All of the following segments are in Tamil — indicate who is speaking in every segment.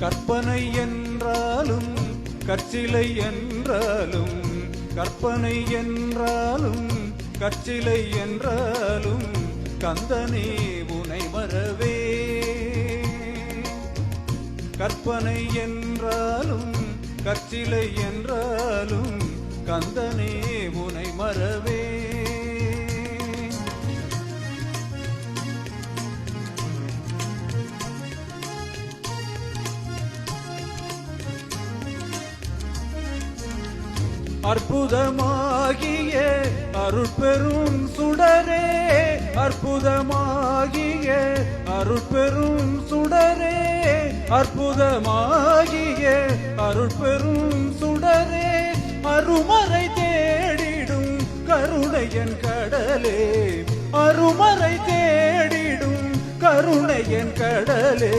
Speaker 1: கற்பனை என்றாலும் கற்சிலை என்றாலும் கற்பனை என்றாலும் கற்சிலை என்றாலும் கந்தனே உனை மறவே கற்பனை என்றாலும் கற்சிலை என்றாலும் கந்தனே உனை மறவே. அற்புதமாகிய அருட்பெரும் சுடரே அற்புதமாகிய அருட்பெரும் சுடரே அற்புதமாகிய அருட்பெரும் சுடரே அருமறை தேடிடும் கருணையன் கடலே அருமறை தேடிடும் கருணையன் கடலே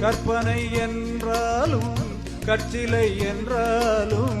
Speaker 1: கற்பனை என்றாலும் கற்றிலை என்றாலும்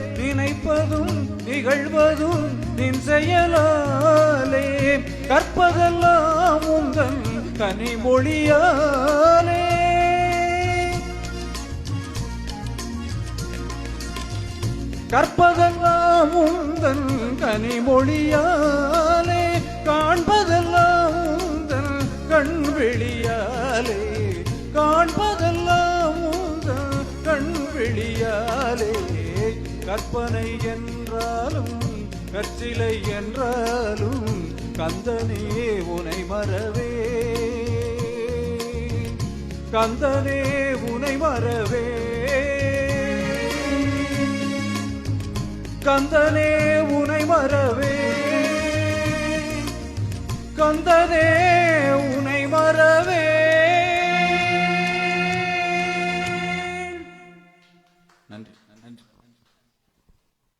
Speaker 1: நிற்பதும் நிகழ்வதும் நின் செயலாலே. கற்பதெல்லாம் உந்தன் கனிமொழியாலே. கற்பதெல்லாம் உந்தன் கனிமொழியாலே. காண்பதெல்லாம் உந்தன் கண் வெளியாலே காண்பதெல்லாம் கற்பனை என்றாலும் கற்சிலை என்றாலும் கந்தனே உனை மறவே. கந்தனே உனை மறவே. கந்தனே உனை மறவே. கந்தனே